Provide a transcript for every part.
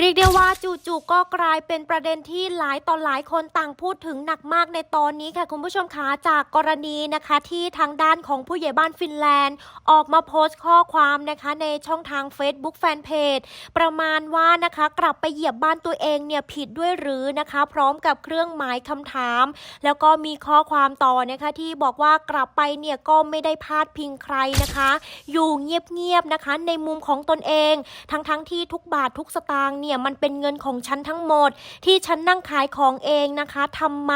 เรียกได้ว่าจู่ๆก็กลายเป็นประเด็นที่หลายต่อหลายคนต่างพูดถึงหนักมากในตอนนี้ค่ะคุณผู้ชมคะจากกรณีนะคะที่ทางด้านของผู้ใหญ่บ้านฟินแลนด์ ออกมาโพสต์ข้อความนะคะในช่องทาง Facebook Fanpage ประมาณว่านะคะกลับไปเหยียบบ้านตัวเองเนี่ยผิดด้วยหรือนะคะ พร้อมกับเครื่องหมายคำถาม แล้วก็มีข้อความต่อนะคะที่บอกว่ากลับไปเนี่ยก็ไม่ได้พาดพิงใครนะคะ อยู่เงียบๆนะคะในมุมของตนเอง ทั้งๆที่ทุกบาททุกสตางค์เนี่ยมันเป็นเงินของฉันทั้งหมด ที่ฉันนั่งขายของเองนะคะทำไม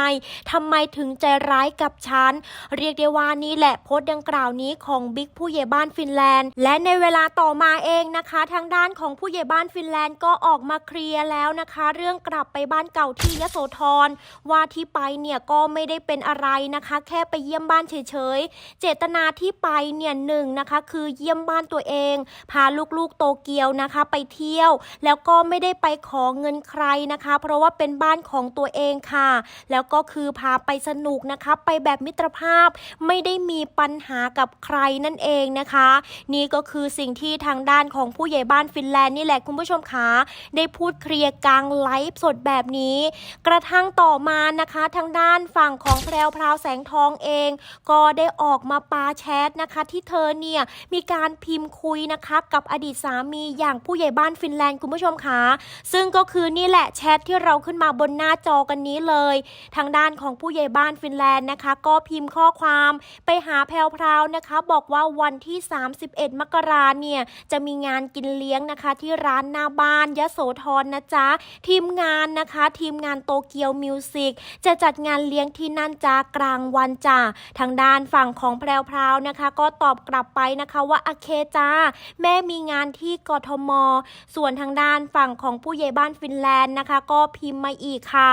ทำไมถึงใจร้ายกับฉัน เรียกได้ว่านี่แหละโพสต์ดังกล่าวนี้ของบิ๊กผู้ใหญ่บ้านฟินแลนด์ และในเวลาต่อมาเองนะคะ ทางด้านของผู้ใหญ่บ้านฟินแลนด์ก็ออกมาเคลียร์แล้วนะคะ เรื่องกลับไปบ้านเก่าที่ยโสธรว่าที่ไปเนี่ยก็ไม่ได้เป็นอะไรนะคะ แค่ไปเยี่ยมบ้านเฉยๆเจตนาที่ไปเนี่ยหนึ่งนะคะ คือเยี่ยมบ้านตัวเอง พาลูกๆโตเกียวนะคะ ไปเที่ยว แล้วก็ไม่ได้ไปขอเงินใครนะคะ เพราะว่าเป็นบ้านของตัวเองค่ะ แล้วก็คือพาไปสนุกนะคะไปแบบมิตรภาพไม่ได้มีปัญหากับใครนั่นเองนะคะ นี่ก็คือสิ่งที่ทางด้านของผู้ใหญ่บ้านฟินแลนด์นี่แหละคุณผู้ชมคะได้พูดเคลียร์กลางไลฟ์สดแบบนี้ กระทั่งต่อมานะคะ ทางด้านฝั่งของแพรวพราวแสงทองเอง ก็ได้ออกมาปาแชทนะคะ ที่เธอเนี่ยมีการพิมพ์คุยนะคะ กับอดีตสามีอย่างผู้ใหญ่บ้านฟินแลนด์คุณผู้ชมคะซึ่งก็คือนี่แหละแชทที่เราขึ้นมาบนหน้าจอกันนี้เลย ทางด้านของผู้ใหญ่บ้านฟินแลนด์นะคะ ก็พิมพ์ข้อความไปหาแพรวพราวนะคะ บอกว่าวันที่ 31 มกราเนี่ยจะมีงานกินเลี้ยงนะคะ ที่ร้านหน้าบ้านยะโสธรนะจ๊ะ ทีมงานนะคะ ทีมงานโตเกียวมิวสิกจะจัดงานเลี้ยงที่นั่นจ้ากลางวันจ้าทางด้านฝั่งของแพรวพราวนะคะ ก็ตอบกลับไปนะคะว่าโอเคจ้า แม่มีงานที่กทม ส่วนทางด้านฝั่งของผู้ใหญ่บ้านฟินแลนด์นะคะ ก็พิมพ์มาอีกค่ะ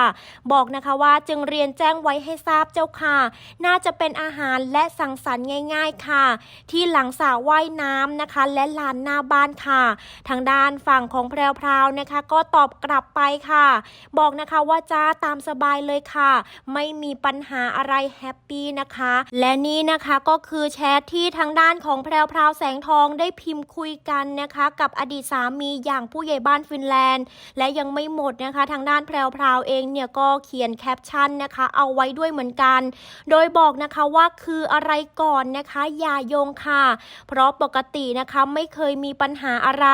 บอกนะคะว่าจึงเรียนแจ้งไว้ให้ทราบเจ้าค่ะ น่าจะเป็นอาหารและสังสรรค์ง่าย ๆค่ะ ที่หลังสระว่ายน้ำนะคะ และลานหน้าบ้านค่ะ ทางด้านฝั่งของแพรวพราวนะคะ ก็ตอบกลับไปค่ะ บอกนะคะว่าจ้าตามสบายเลยค่ะ ไม่มีปัญหาอะไรแฮปปี้นะคะ และนี่นะคะก็คือแชทที่ทางด้านของแพรวพราวแสงทองได้พิมพ์คุยกันนะคะ กับอดีตสามีอย่างผู้ใหญ่บ้านฟินแลนด์ และยังไม่หมดนะคะ ทางด้านแพรวพราวเองเนี่ยก็เขียนแคปชั่นนะคะ เอาไว้ด้วยเหมือนกัน โดยบอกนะคะว่าคืออะไรก่อนนะคะอย่าโยงค่ะ เพราะปกตินะคะไม่เคยมีปัญหาอะไร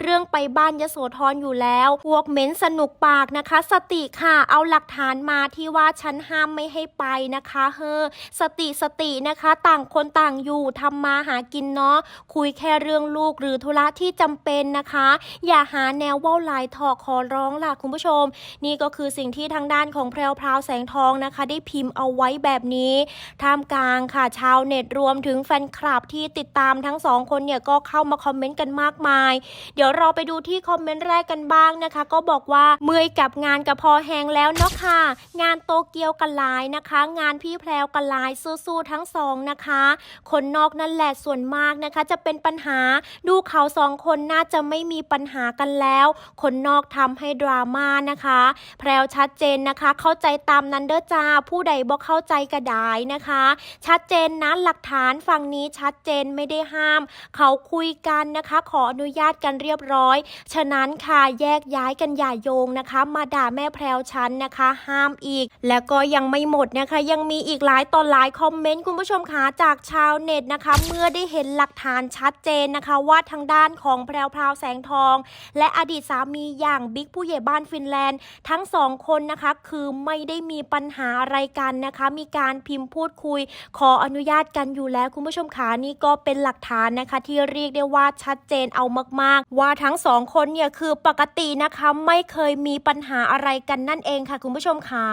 เรื่องไปบ้านยโสธรอยู่แล้วพวกเม้นสนุกปากนะคะ สติค่ะเอาหลักฐานมาที่ว่าฉันห้ามไม่ให้ไปนะคะเฮอสติสตินะคะต่างคนต่างอยู่ทำมาหากินเนาะคุยแค่เรื่องลูกหรือธุระที่จำเป็นนะคะ อย่าหาแนวว่าลายถอกขอร้องล่ะคุณผู้ชม นี่ก็คือสิ่งที่ทางด้านของแพรวพราวแสงทองนะคะ ได้พิมพ์เอาไว้แบบนี้ท่ามกลางค่ะชาวเน็ตรวมถึงแฟนคลับที่ติดตามทั้งสองคนเนี่ยก็เข้ามาคอมเมนต์กันมากมาย เดี๋ยวเราไปดูที่คอมเมนต์แรกกันบ้างนะคะ ก็บอกว่าเมื่อยกับงานกับพอแหงแล้วเนาะค่ะ งานโตเกียวกันลายนะคะ งานพี่แพรวกันลายสู้ๆทั้งสองนะคะ คนนอกนั่นแหละส่วนมากนะคะ จะเป็นปัญหาดูเขาสองคนน่าจะไม่มีปัญหากันแล้วคนนอกทำให้ดราม่านะคะ แพรวชัดเจนนะคะ เข้าใจตามนั้นเด้อจ้าผู้ใดบอกเข้าใจก็ได้นะคะ ชัดเจนนะหลักฐานฝั่งนี้ชัดเจนไม่ได้ห้าม เขาคุยกันนะคะ ขออนุญาตกันเรียบร้อย ฉะนั้นค่ะแยกย้ายกันอย่าโยงนะคะ มาด่าแม่แพรวฉันนะคะ ห้ามอีก แล้วก็ยังไม่หมดนะคะ ยังมีอีกหลายต่อหลายคอมเมนต์คุณผู้ชมคะจากชาวเน็ตนะคะ เมื่อได้เห็นหลักฐานชัดเจนนะคะ ว่าทางด้านของแพรวพราวแสงทอง และอดีตสามีอย่างบิ๊กผู้ใหญ่บ้านฟินแลนด์ ทั้งสองคนนะคะคือไม่ได้มีปัญหาอะไรกันนะคะ มีการพิมพ์พูดคุย ขออนุญาตกันอยู่แล้วคุณผู้ชมขานี่ก็เป็นหลักฐานนะคะ ที่เรียกได้ว่าชัดเจนเอามาก ๆ ว่าทั้งสองคนเนี่ยคือปกตินะคะไม่เคยมีปัญหาอะไรกันนั่นเองค่ะ คุณผู้ชมขา